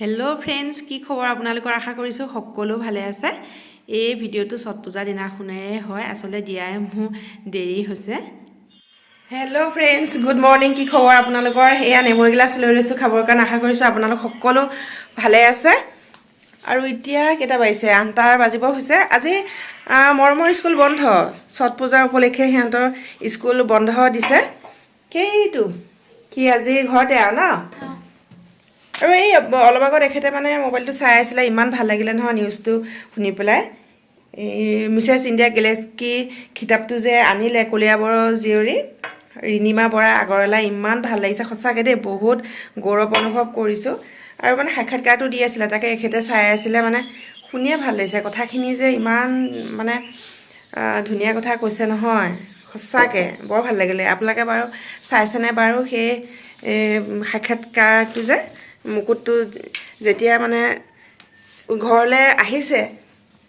Hello friends কি খবৰ আপোনালোকৰ? আশা কৰিছোঁ সকলো ভালে আছে। এই ভিডিঅ'টো ছট পূজাৰ দিনাখনেৰে হয়, আচলতে দিয়াই মোৰ দেৰি হৈছে। হেল্ল' ফ্ৰেণ্ডছ গুড মৰ্ণিং কি খবৰ আপোনালোকৰ? এয়া নেমু এগিলাচ লৈ লৈছোঁ খাবৰ কাৰণে, আশা কৰিছোঁ আপোনালোক সকলো ভালে আছে। আৰু এতিয়া কেইটা বাজিছে? আঠটা বাজিব হৈছে। আজি মৰমৰ স্কুল বন্ধ। ছট পূজাৰ উপলক্ষে সিহঁতৰ স্কুল বন্ধ দিছে। সেইটো কি আজি ঘৰতে আৰু ন? আৰু এই অলপ আগত এখেতে মানে মোবাইলটো চাই আছিলে ইমান ভাল লাগিলে নহয় নিউজটো শুনি পেলাই। এই মিছেছ ইণ্ডিয়া গেলেক্সি কিতাপটো যে আনিলে কলিয়াবৰৰ জীয়ৰী ৰিণিমা বৰা আগৰৱালা ইমান ভাল লাগিছে সঁচাকৈ দেই বহুত গৌৰৱ অনুভৱ কৰিছোঁ। আৰু মানে সাক্ষাৎকাৰটো দি আছিলে তাকে এখেতে চাই আছিলে মানে শুনিয়ে ভাল লাগিছে কথাখিনি যে ইমান মানে ধুনীয়া কথা কৈছে নহয় সঁচাকৈ বৰ ভাল লাগিলে। আপোনালোকে বাৰু চাইছেনে বাৰু সেই সাক্ষাৎকাৰটো যে? মুকুটটো যেতিয়া মানে ঘৰলৈ আহিছে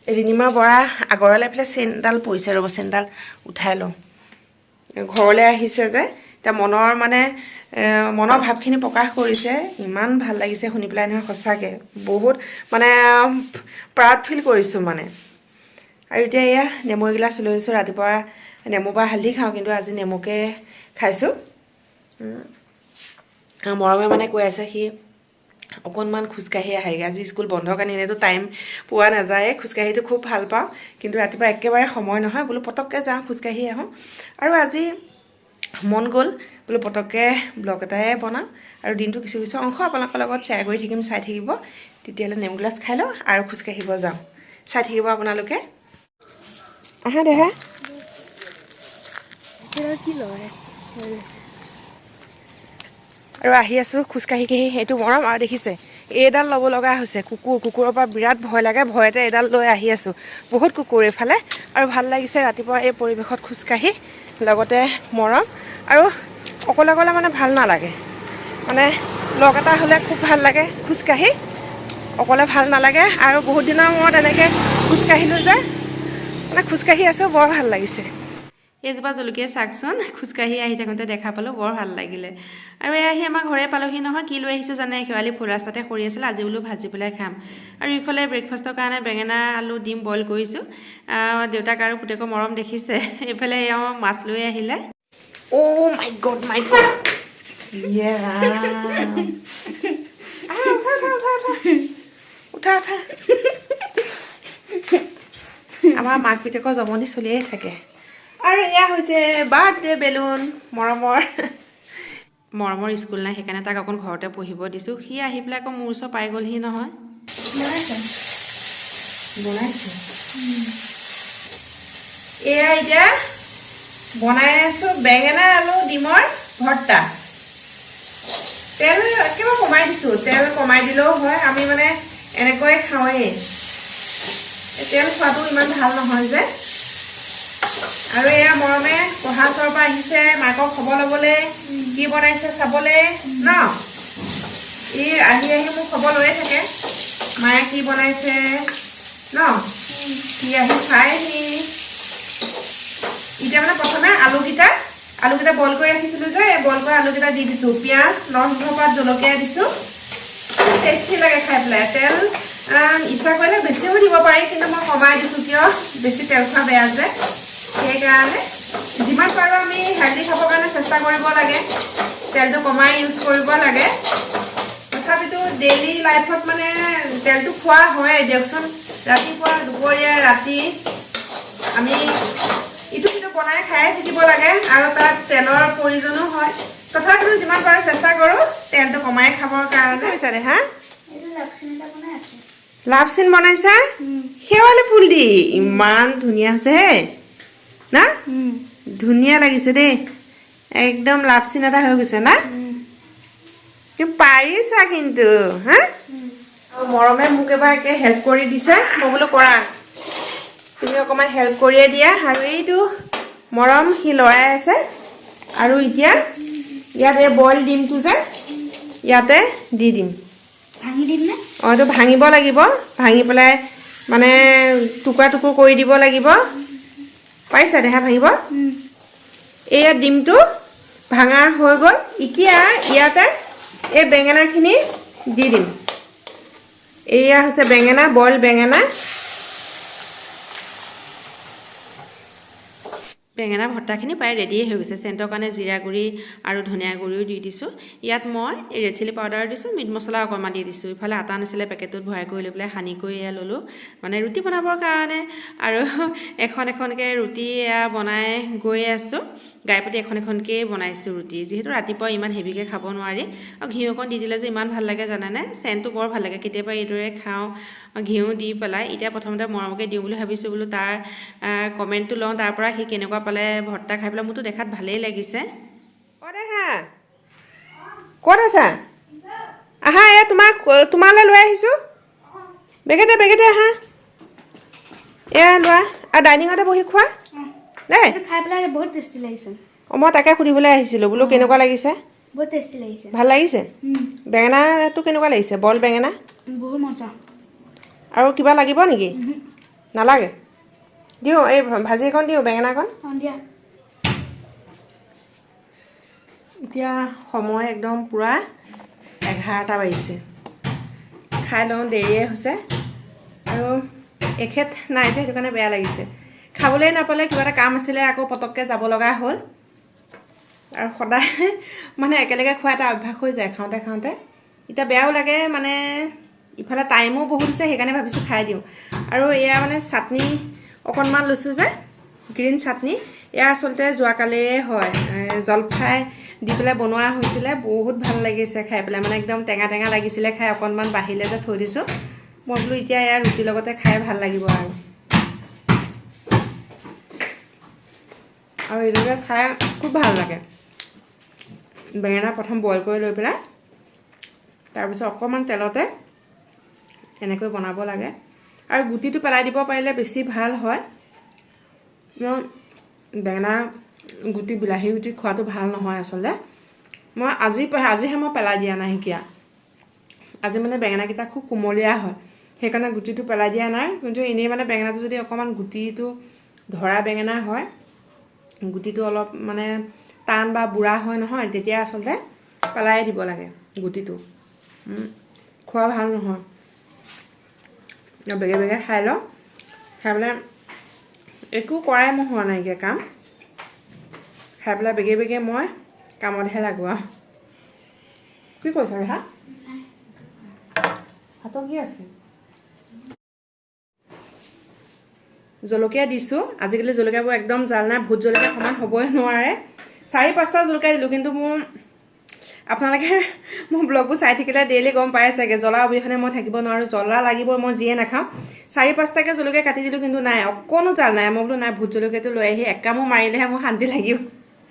ৰিণিমা বৰা আগৰলৈ পেলাই চেইনডাল পৰিছে ৰ'ব চেইনডাল উঠাই লওঁ। ঘৰলৈ আহিছে যে এতিয়া মনৰ মানে মনৰ ভাৱখিনি প্ৰকাশ কৰিছে ইমান ভাল লাগিছে শুনি পেলাই নহয় সঁচাকৈ বহুত মানে প্ৰাউড ফিল কৰিছোঁ মানে। আৰু এতিয়া এয়া নেমু এগিলাচ লৈ আহিছোঁ ৰাতিপুৱা নেমু বা হালধি খাওঁ কিন্তু আজি নেমুকে খাইছোঁ। মৰমে মানে কৈ আছে সি অকণমান খোজকাঢ়ি আহেগৈ। আজি স্কুল বন্ধ কাৰণে এনেইতো টাইম পোৱা নাযায়। খোজকাঢ়িটো খুব ভাল পাওঁ। কিন্তু ৰাতিপুৱা একেবাৰে সময় নহয়। বোলো পটককৈ যাওঁ খোজকাঢ়ি আহোঁ। আৰু আজি মন গ'ল। বোলো পটককৈ ব্লগ এটাই বনাওঁ। আৰু দিনটো কিছু কিছু অংশ আপোনালোকৰ লগত শ্বেয়াৰ কৰি থাকিম চাই থাকিব। তেতিয়াহ'লে নেমু গিলাচ খাই লওঁ আৰু খোজকাঢ়িব যাওঁ। চাই থাকিব আপোনালোকে। আহা দেহা। আৰু আহি আছোঁ খোজকাঢ়ি কাঢ়ি সেইটো মৰম আৰু দেখিছে। এইডাল ল'ব লগা হৈছে কুকুৰ কুকুৰৰ পৰা বিৰাট ভয় লাগে ভয়তে এইডাল লৈ আহি আছোঁ। বহুত কুকুৰ এইফালে আৰু ভাল লাগিছে ৰাতিপুৱা এই পৰিৱেশত খোজকাঢ়ি লগতে মৰম আৰু অকলে অকলে মানে ভাল নালাগে। মানে লগ এটা হ'লে খুব ভাল লাগে খোজকাঢ়ি অকলে ভাল নালাগে আৰু বহুত দিনৰ মূৰত এনেকৈ খোজকাঢ়িলোঁ যে মানে খোজকাঢ়ি আছোঁ বৰ ভাল লাগিছে। এইজোপা জলকীয়া চাওকচোন খোজকাঢ়ি আহি থাকোঁতে দেখা পালোঁ বৰ ভাল লাগিলে। আৰু এই আহি আমাৰ ঘৰে পালোহি নহয় কি লৈ আহিছোঁ জানে? শেৱালি ফুল ৰাস্তাতে সৰি আছিল আজি বোলো ভাজি পেলাই খাম। আৰু ইফালে ব্ৰেকফাষ্টৰ কাৰণে বেঙেনা আলু ডিম বইল কৰিছোঁ। দেউতাক আৰু পুতেকৰ মৰম দেখিছে। এইফালে এওঁ মাছ লৈ আহিলে। অ' মাই গড মাই গড উঠা উঠা। আমাৰ মাক পিতেকৰ জমনি চলিয়ে থাকে। আৰু এয়া হৈছে বাৰ্থডে বেলুন মৰমৰ। মৰমৰ স্কুল নাই সেইকাৰণে তাক অকণ ঘৰতে পঢ়িব দিছোঁ। সি আহি পেলাই আকৌ মোৰ ওচৰ পাই গ'লহি নহয়। এয়া এতিয়া বনাই আছোঁ বেঙেনা আলু ডিমৰ ভৰ্তা। তেল একেবাৰে কমাই দিছোঁ তেল কমাই দিলেও হয় আমি মানে এনেকৈ খাওঁৱেই তেল খোৱাটো ইমান ভাল নহয় যে। আৰু এয়া মৰমে পঢ়া চৰৰ পৰা আহিছে, মাকক খবৰ ল'বলৈ, কি বনাইছে চাবলৈ, ন? ই আহি আহি মোক খবৰ লৈয়ে থাকে, মায়ে কি বনাইছে, ন? সি আহি চাইহি। এতিয়া মানে প্ৰথমে আলুকেইটা আলুকেইটা বইল কৰি ৰাখিছিলোঁ যে বইল কৰা আলুকেইটা দি দিছোঁ। পিঁয়াজ নৰসিংহ পাত জলকীয়া দিছোঁ। টেষ্টি লাগে খাই পেলাই। তেল ইচ্ছা কৰিলে বেছিও দিব পাৰি, কিন্তু মই কমাই দিছোঁ কিয়? বেছি তেল খোৱা বেয়া যে। সেইকাৰণে যিমান পাৰোঁ আমি হেল্ডি খাবৰ কাৰণে চেষ্টা কৰিব লাগে। তেলটো কমাই ইউজ কৰিব লাগে। তথাপিতো ডেইলি লাইফত মানে তেলটো খোৱা হয় দিয়কচোন। ৰাতিপুৱা দুপৰীয়া ৰাতি আমি ইটো সিটো বনাই খাই থাকিব লাগে আৰু তাত তেলৰ প্ৰয়োজনো হয়। তথাপিতো যিমান পাৰোঁ চেষ্টা কৰোঁ তেলটো কমাই খাবৰ কাৰণে। দে হা? লাভ চিন বনাইছা? শেৱালি ফুল দি। ইমান ধুনীয়া হে। না? ধুনীয়া লাগিছে দেই। একদম লাভ চিন এটা হৈ গৈছে না? পাৰিছা কিন্তু হা? মৰমে মোক এবাৰ একে হেল্প কৰি দিছে। মই বোলো কৰা। তুমি অকণমান হেল্প কৰিয়ে দিয়া। আৰু এইটো মৰম সি লৰাই আছে। আৰু এতিয়া ইয়াত এই বইল ডিমটো যে ইয়াতে দি দিম। ভাঙি দিম নে? অঁ এইটো ভাঙিব লাগিব। ভাঙি পেলাই মানে টুকুৰা টুকুৰ কৰি দিব লাগিব। পাৰিছা দেহা ভাঙিব? এয়া ডিমটো ভাঙা হৈ গ'ল। এতিয়া ইয়াতে এই বেঙেনাখিনি দি দিম। এয়া হৈছে বেঙেনা, বইল বেঙেনা। বেঙেনা ভৰ্তাখিনি প্ৰায় ৰেডিয়ে হৈ গৈছে। চেণ্টৰ কাৰণে জিৰা গুড়ি আৰু ধনিয়া গুড়িও দি দিছোঁ। ইয়াত মই ৰেড চিলি পাউডাৰ দিছোঁ মিট মছলা অকণমান দি দিছোঁ। ইফালে আটা আনিছিলে পেকেটটোত ভৰাই কৰি লৈ পেলাই সানি কৰি এয়া ল'লোঁ। মানে ৰুটি বনাবৰ কাৰণে আৰু এখন এখনকৈ ৰুটি এয়া বনাই গৈ আছোঁ। গাইপতি এখন এখনকেই বনাইছোঁ ৰুটি। যিহেতু ৰাতিপুৱা ইমান হেভিকৈ খাব নোৱাৰি। আৰু ঘিউ অকণ দি দিলে যে ইমান ভাল লাগে জানেনে? চেণ্টটো বৰ ভাল লাগে। কেতিয়াবা এইদৰে খাওঁ ঘিউ দি পেলাই। এতিয়া প্ৰথমতে মৰমকৈ দিওঁ বুলি ভাবিছোঁ বোলো তাৰ কমেণ্টটো লওঁ। তাৰ পৰা সি কেনেকুৱা পালে ভৰ্তা খাই পেলাই মোৰতো দেখাত ভালেই লাগিছে। ক'ত আছা? আহা এই তোমাক তোমালৈ লৈ আহিছোঁ। বেগেতে বেগেতে আহা। এয়া লোৱা। আৰু ডাইনিঙতে বহি খোৱা। দেই। খাই পেলাই বহুত টেষ্টি লাগিছে। অঁ মই তাকে সুধিবলৈ আহিছিলোঁ বোলো কেনেকুৱা লাগিছে? বহুত টেষ্টি লাগিছে। ভাল লাগিছে? বেঙেনাটো কেনেকুৱা লাগিছে? বইল বেঙেনা? বহুত মজা। আৰু কিবা লাগিব নেকি? নালাগে। দিওঁ এই ভাজি এখন দিওঁ বেঙেনাকণ দিয়া। এতিয়া সময় একদম পূৰা এঘাৰটা বাজিছে। খাই লওঁ দেৰিয়ে হৈছে। আৰু এখেত নাই যে সেইটো কাৰণে বেয়া লাগিছে। খাবলৈ নাপালে কিবা এটা কাম আছিলে আকৌ পটককৈ যাব লগা হ'ল। আৰু সদায় মানে একেলগে খোৱা এটা অভ্যাস হৈ যায় খাওঁতে খাওঁতে। এতিয়া বেয়াও লাগে মানে ইফালে টাইমো বহুত হৈছে সেইকাৰণে ভাবিছোঁ খাই দিওঁ। আৰু এয়া মানে চাটনি অকণমান লৈছোঁ যে গ্ৰীণ চাটনি। এয়া আচলতে যোৱাকালিৰে হয়। জলফাই দি পেলাই বনোৱা হৈছিলে বহুত ভাল লাগিছে খাই পেলাই। মানে একদম টেঙা টেঙা লাগিছিলে খাই অকণমান বাঢ়িলে যে থৈ দিছোঁ। মই বোলো এতিয়া এয়া ৰুটিৰ লগতে খাই ভাল লাগিব আৰু। আৰু এইটোকে খাই খুব ভালো লাগে। বেঙেনা প্ৰথম বইল কৰি লৈ পেলাই, তাৰপিছত অকণমান তেলতে এনেকৈ বনাব লাগে। আৰু গুটিটো পেলাই দিব পাৰিলে বেছি ভালো হয়। বেঙেনা গুটি, বিলাহী গুটি খোৱাটো ভালো নহয় আচলতে। মই আজি আজিহে মই পেলাই দিয়া নাই শিকীয়া আজি মানে বেঙেনাকেইটা খুব কোমলীয়া হয়। সেইকাৰণে গুটিটো পেলাই দিয়া নাই। কিন্তু এনেই মানে বেঙেনাটো যদি অকণমান গুটিটো ধৰা বেঙেনা হয় গুটিটো অলপ মানে টান বা বুঢ়া হয় নহয় তেতিয়া আচলতে পেলাই দিব লাগে গুটিটো। খোৱা ভাল নহয়। বেগে বেগে খাই লওঁ। খাই পেলাই একো কৰাই মোৰ হোৱা নাইকিয়া কাম। খাই পেলাই বেগে বেগে মই কামতহে লাগো আৰু কি কৰিছ ৰেহা? হাতত কি আছে? জলকীয়া দিছোঁ। আজিকালি জলকীয়াবোৰ একদম জাল নাই ভোট জলকীয়া সমান হ'বই নোৱাৰে। চাৰি, পাঁচটা জলকীয়া দিলোঁ, কিন্তু মোৰ আপোনালোকে মোৰ ব্লগবোৰ চাই থাকিলে ডেইলি গম পাই চাগে। জ্বলা অবিহনে মই থাকিব নোৱাৰোঁ, জ্বলা লাগিবই, মই যিয়ে নাখাওঁ। চাৰি, পাঁচটাকৈ জলকীয়া কাটি দিলোঁ, কিন্তু নাই, অকণো জাল নাই। মই বোলো, নাই, ভোট জলকীয়াটো লৈ আহি একামো মাৰিলেহে মোৰ শান্তি লাগিব।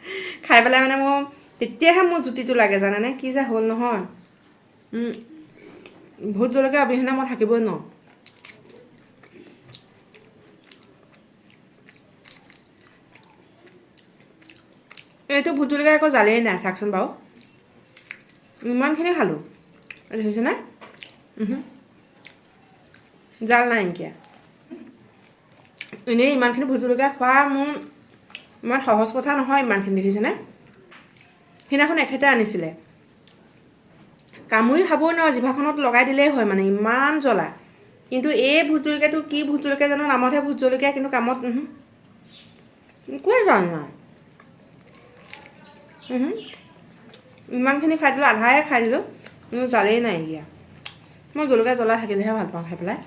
খাই পেলাই মানে মোৰ তেতিয়াহে মোৰ জুতিটো লাগে, জানেনে? কি যে হ'ল নহয়। ভোট জলকীয়া অবিহনে মই থাকিবই নোৱাৰোঁ। এইটো ভোট জলকীয়া একো জালেই নাই, চাওকচোন বাৰু। ইমানখিনি খালোঁ। দেখিছেনে জাল নাই নেকি এনেই ইমানখিনি ভোট জলকীয়া খোৱা মোৰ ইমান সহজ কথা নহয় ইমানখিনি দেখিছেনে সেইদিনাখন এখেতে আনিছিলে। কামুৰি খাবই নোৱাৰোঁ, জিভাখনত লগাই দিলেই হয় মানে ইমান জ্বলা। কিন্তু এই ভোট জলকীয়াটো কি ভোট জলকীয়া জানো, নামতহে ভোট জলকীয়া, কিন্তু কামত। একোৱে নাই উহু। ইমানখিনি খাই দিলোঁ আধায়ে খাই দিলোঁ কিন্তু জালেই নাইকিয়া মই জলকীয়া জ্বলা থাকিলেহে ভাল পাওঁ খাই পেলাই।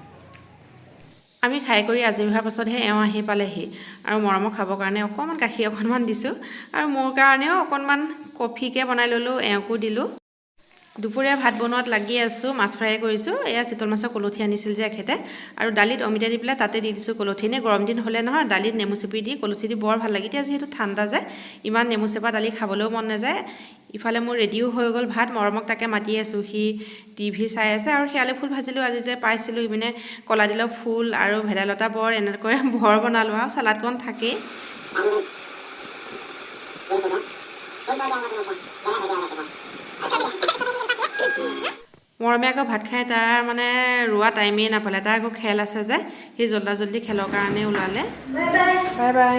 আমি খাই কৰি আজৰি হোৱাৰ পাছতহে এওঁ আহি পালেহি আৰু মৰমক খাবৰ কাৰণে অকণমান গাখীৰ অকণমান দিছোঁ আৰু মোৰ কাৰণেও অকণমান কফিকে বনাই ল'লোঁ এওঁকো দিলোঁ। দুপৰীয়া ভাত বনোৱাত লাগি আছোঁ মাছ ফ্ৰাই কৰিছোঁ। এয়া চিতল মাছৰ কলঠি আনিছিল যে এখেতে। আৰু দালিত অমিতা দি পেলাই তাতে দি দিছোঁ কলঠি। এনেই গৰম দিন হ'লে নহয় দালিত নেমু চেপি দি কলঠি দি বৰ ভাল লাগে। এতিয়া যিহেতু ঠাণ্ডা যে ইমান নেমু চেপা দালি খাবলৈও মন নাযায়। ইফালে মোৰ ৰেডিও হৈ গ'ল ভাত মৰমক তাকে মাতি আছোঁ। সি টিভি চাই আছে আৰু শেৱালি ফুল ভাজিলোঁ আজি যে পাইছিলোঁ। ইপিনে কলাদিলৰ ফুল আৰু ভেদাইলতা বৰ এনেকৈ ভৰ বনালোঁ আৰু চালাডকণ থাকেই। মৰমে আকৌ ভাত খাই তাৰ মানে ৰোৱা টাইমেই নাপালে। তাৰ আকৌ খেল আছে যে সেই জল্দা জল্দি খেলৰ কাৰণে ওলালে। Bye bye.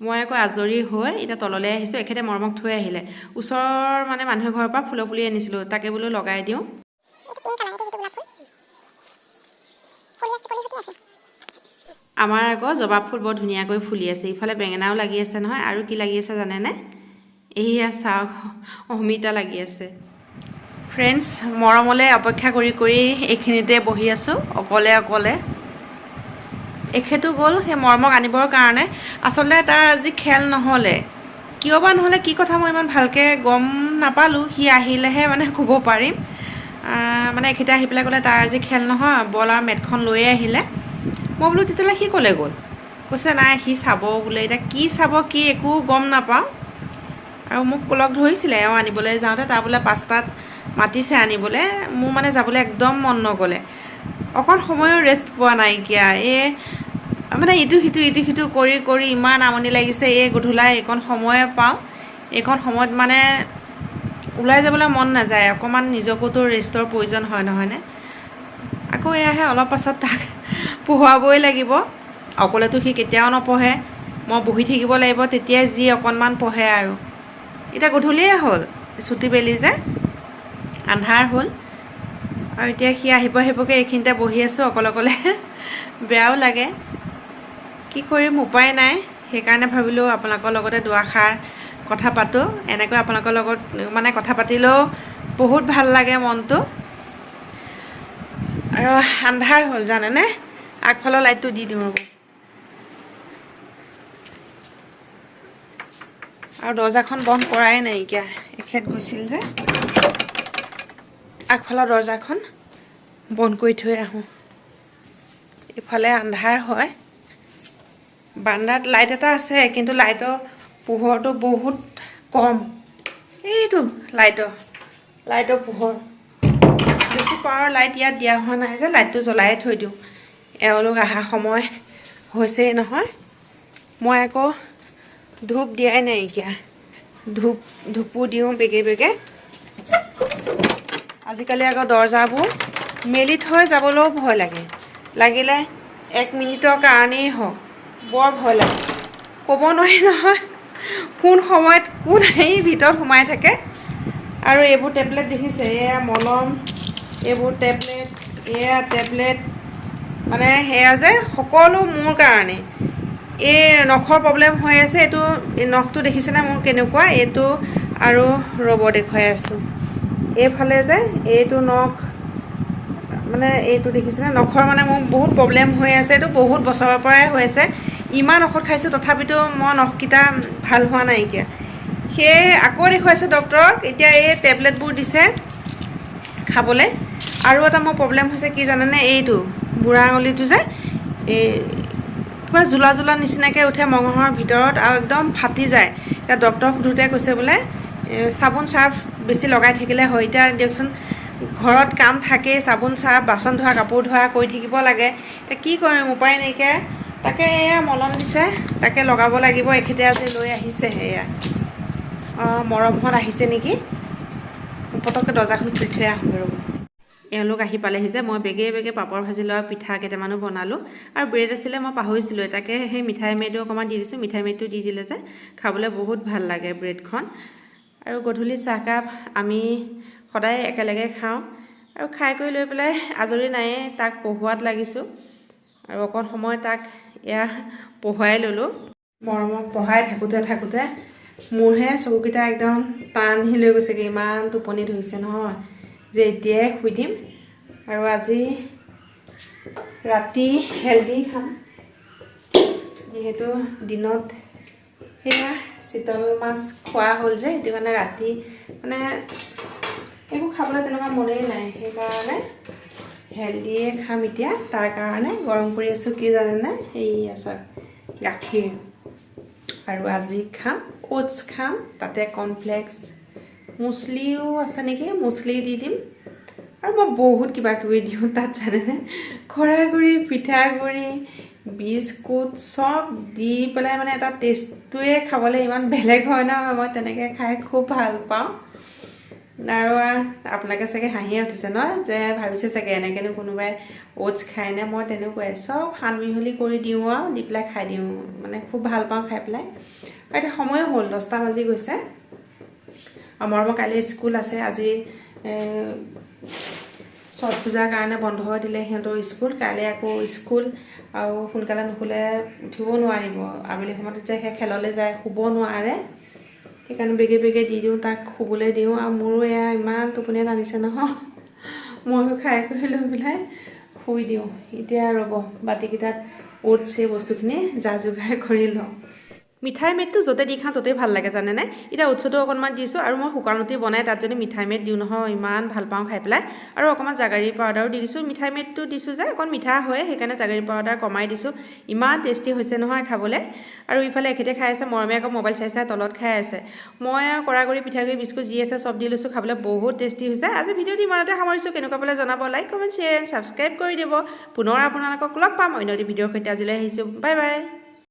মই আকৌ আজৰি হৈ এতিয়া তললৈ আহিছোঁ এখেতে মৰমক থৈ আহিলে। ওচৰৰ মানে মানুহৰ ঘৰৰ পৰা ফুলপুলি আনিছিলোঁ তাকে বোলো লগাই দিওঁ। আমাৰ আকৌ জবাব ফুল বৰ ধুনীয়াকৈ ফুলি আছে ইফালে বেঙেনাও লাগি আছে নহয় আৰু কি লাগি আছে জানেনে? এইয়া চাওক অমিতা লাগি আছে। ফ্ৰেণ্ডছ মৰমলৈ অপেক্ষা কৰি কৰি এইখিনিতে বহি আছোঁ, অকলে অকলে। এখেতো গ'ল সেই মৰমক আনিবৰ কাৰণে। আচলতে তাৰ আজি খেল নহ'লে। কিয় বা নহ'লে, কি কথা মই ইমান ভালকৈ গম নাপালোঁ, সি আহিলেহে মানে ক'ব পাৰিম। মানে এখেতে আহি পেলাই ক'লে, তাৰ আজি খেল নহয়, বল আৰু মেটখন লৈয়ে আহিলে। মই বোলো, তেতিয়াহ'লে সি ক'লে গ'ল? কৈছে, নাই, সি চাব বোলে, এতিয়া কি চাব, কি একো গম নাপাওঁ। আৰু মোক লগ ধৰিছিলে, এওঁ আনিবলৈ যাওঁতে তাৰ বোলে পাঁচটাত মাতিছে আনিবলৈ মোৰ মানে যাবলৈ একদম মন নগ'লে। অকণ সময়ো ৰেষ্ট পোৱা নাইকিয়া এই মানে ইটো সিটো ইটো সিটো কৰি কৰি ইমান আমনি লাগিছে, এই গধূলাই এইকণ সময়ে পাওঁ। এইকণ সময়ত মানে ওলাই যাবলৈ মন নাযায়। অকণমান নিজকোতো ৰেষ্টৰ প্ৰয়োজন হয় নহয়নে আকৌ এয়াহে, অলপ পাছত তাক পঢ়ুৱাবই লাগিব। অকলেতো সি কেতিয়াও নপঢ়ে। মই বহি থাকিব লাগিব, তেতিয়াই যি অকণমান পঢ়ে আৰু। এতিয়া গধূলিয়ে হ'ল। ছুটি বেলি যে। আন্ধাৰ হ'ল। আৰু এতিয়া সি আহিব আহিবকৈ এইখিনিতে বহি আছোঁ অকলে অকলে। বেয়াও লাগে। কি কৰিম উপায় নাই। সেইকাৰণে ভাবিলোঁ আপোনালোকৰ লগতে দুআষাৰ কথা পাতোঁ। এনেকৈ আপোনালোকৰ লগত মানে কথা পাতিলেও বহুত ভাল লাগে মনটো। আৰু আন্ধাৰ হ'ল জানেনে? আগফালৰ লাইটটো দি দিওঁ ৰ'ব। আৰু দৰ্জাখন বন্ধ কৰাই নাইকিয়া। এখেত গৈছিল যে। আগফালৰ দৰ্জাখন বন্ধ কৰি থৈ আহোঁ। ইফালে আন্ধাৰ হয়। বাৰান্দাত লাইট এটা আছে কিন্তু লাইটৰ পোহৰটো বহুত কম। এইটো লাইটৰ লাইটৰ পোহৰ। বেছি পাৱাৰৰ লাইট ইয়াত দিয়া হোৱা নাই যে লাইটটো জ্বলাই থৈ দিওঁ। এওঁলোক অহা সময় হৈছেই নহয়। মই আকৌ ধূপ দিয়াই নাইকিয়া। ধূপ ধূপো দিওঁ বেগে বেগে। আজিকালি আকৌ দৰ্জাবোৰ মেলি থৈ যাবলৈও ভয় লাগে। লাগিলে এক মিনিটৰ কাৰণেই হওক বৰ ভয় লাগে। ক'ব নোৱাৰি নহয় কোন সময়ত কোন এই ভিতৰত সোমাই থাকে। আৰু এইবোৰ টেবলেট দেখিছে এয়া মলম এইবোৰ টেবলেট এয়া টেবলেট। মানে সেয়া যে সকলো মোৰ কাৰণে। এই নখৰ প্ৰব্লেম হৈ আছে এইটো এই নখটো দেখিছেনে মোৰ কেনেকুৱা? এইটো আৰু ৰ'ব দেখুৱাই আছোঁ। এইফালে যে এইটো নখ মানে এইটো দেখিছেনে? নখৰ মানে মোৰ বহুত প্ৰব্লেম হৈ আছে। এইটো বহুত বছৰৰ পৰাই হৈ আছে। ইমান ঔষধ খাইছোঁ তথাপিতো মই নখকেইটা ভাল হোৱা নাইকিয়া সেয়ে আকৌ দেখুৱাইছোঁ ডক্তৰক এতিয়া এই টেবলেটবোৰ দিছে খাবলৈ। আৰু এটা মোৰ প্ৰব্লেম হৈছে কি জানেনে? এইটো বুঢ়া আঙুলিটো যে এই কিবা জোলা জোলা নিচিনাকৈ উঠে মঙহৰ ভিতৰত আৰু একদম ফাটি যায়। এতিয়া ডক্তৰক সোধোতে কৈছে বোলে চাবোন চাৰ্ফ বেছি লগাই থাকিলে হয়। এতিয়া দিয়কচোন ঘৰত কাম থাকেই চাবোন চাৰ্ফ বাচন ধোৱা কাপোৰ ধোৱা কৰি থাকিব লাগে। এতিয়া কি কৰিম উপায় নাইকিয়া। তাকে এয়া মলম দিছে তাকে লগাব লাগিব এখেতে আজি লৈ আহিছে এয়া। অঁ মৰমহঁত আহিছে নেকি? পটককৈ দৰ্জাখন খুলি থৈ আহোঁ ৰ'ব। এওঁলোক আহি পালেহি যে মই বেগে বেগে পাপৰ ভাজি লোৱা পিঠা কেইটামানো বনালোঁ। আৰু ব্ৰেড আছিলে মই পাহৰিছিলোঁ। তাকে সেই মিঠাই মেদু অকণমান দি দিছোঁ মিঠাই মেদটো দি দিলে যে খাবলৈ বহুত ভাল লাগে ব্ৰেডখন। আৰু গধূলি চাহকাপ আমি সদায় একেলগে খাওঁ আৰু খাই কৰি লৈ পেলাই আজৰি নায়ে তাক পঢ়োৱাত লাগিছোঁ। আৰু অকণ সময় তাক এয়া পঢ়ুৱাই ল'লোঁ। মৰমক পঢ়াই থাকোঁতে থাকোঁতে মোৰহে চকুকেইটা একদম টানহি লৈ গৈছেগৈ ইমান টোপনি ধৰিছে নহয় যে এতিয়াই শুই দিম। আৰু আজি ৰাতি হেল্ডি খাম। যিহেতু দিনত সেয়া চিতল মাছ খোৱা হ'ল যে, সেইটো কাৰণে ৰাতি মানে একো খাবলৈ তেনেকুৱা মনেই নাই। সেইকাৰণে হেল্ডিয়ে খাম এতিয়া। তাৰ কাৰণে গৰম কৰি আছোঁ, কি জানেনে? এই চাওক গাখীৰ। আৰু আজি খাম অ'টছ খাম, তাতে কৰ্ণফ্লেক্স মুছলিও আছে নেকি? মুছলি দি দিম। আৰু মই বহুত কিবা কিবি দিওঁ, তাত জানেনে? খৰাগুড়ি পিঠাগুড়ি বিস্কুট চব দি পেলাই মানে এটা টেষ্টটোৱে খাবলৈ ইমান বেলেগ হয় নহয় মই তেনেকৈ খাই খুব ভাল পাওঁ। আৰু আপোনালোকে চাগে হাঁহিয়ে উঠিছে ন যে ভাবিছে চাগে এনেকৈনো কোনোবাই অ'টছ খায়নে মই তেনেকুৱাই চব সান মিহলি কৰি দিওঁ আৰু দি পেলাই খাই দিওঁ মানে খুব ভাল পাওঁ খাই পেলাই। আৰু এতিয়া সময়ো হ'ল দহটা বাজি গৈছে। আৰু মৰমৰ কাইলৈ স্কুল আছে আজি ছট পূজাৰ কাৰণে বন্ধ দিলে সিহঁতৰ স্কুল, কাইলৈ আকৌ স্কুল আৰু সোনকালে নুশুলে উঠিব নোৱাৰিব। আবেলি সময়ত যে সেই খেললৈ যায়, শুব নোৱাৰে। সেইকাৰণে বেগে বেগে দি দিওঁ, তাক শুবলৈ দিওঁ আৰু মোৰো এয়া ইমান টোপনিয়ে টানিছে নহয়। ময়ো খাই কৰি লৈ পেলাই শুই দিওঁ। এতিয়া ৰ'ব বাতিকেইটাত অ'টছ এই বস্তুখিনি যা যোগাৰ কৰি লওঁ। মিঠাই মেদটো য'তে দি খাওঁ ত'তেই ভাল লাগে জানেনে? এতিয়া উৎসটো অকণমান দিছোঁ আৰু মই শুকান ৰুটি বনাই তাত যদি মিঠাই মেদ দিওঁ নহয় ইমান ভাল পাওঁ খাই পেলাই। আৰু অকণমান জাগাৰী পাউডাৰো দি দিছোঁ। মিঠাই মেদটো দিছোঁ যে অকণ মিঠা হয় সেইকাৰণে জাগাৰী পাউডাৰ কমাই দিছোঁ। ইমান টেষ্টি হৈছে নহয় খাবলৈ। আৰু ইফালে এখেতে খাই আছে মৰমে আকৌ মোবাইল চাই চাই তলত খাই আছে। মই কৰাগুৰি পিঠাগুড়ি বিস্কুট যি আছে চব দি লৈছোঁ খাবলৈ বহুত টেষ্টি হৈছে। আজি ভিডিঅ'টো ইমানতে সামৰিছোঁ। কেনেকুৱা পালে জনাব like comment share and subscribe কৰি দিব। পুনৰ আপোনালোকক লগ পাম। অন্য এটি ভিডিঅ'ৰ সৈতে আজিলৈ আহিছোঁ। Bye bye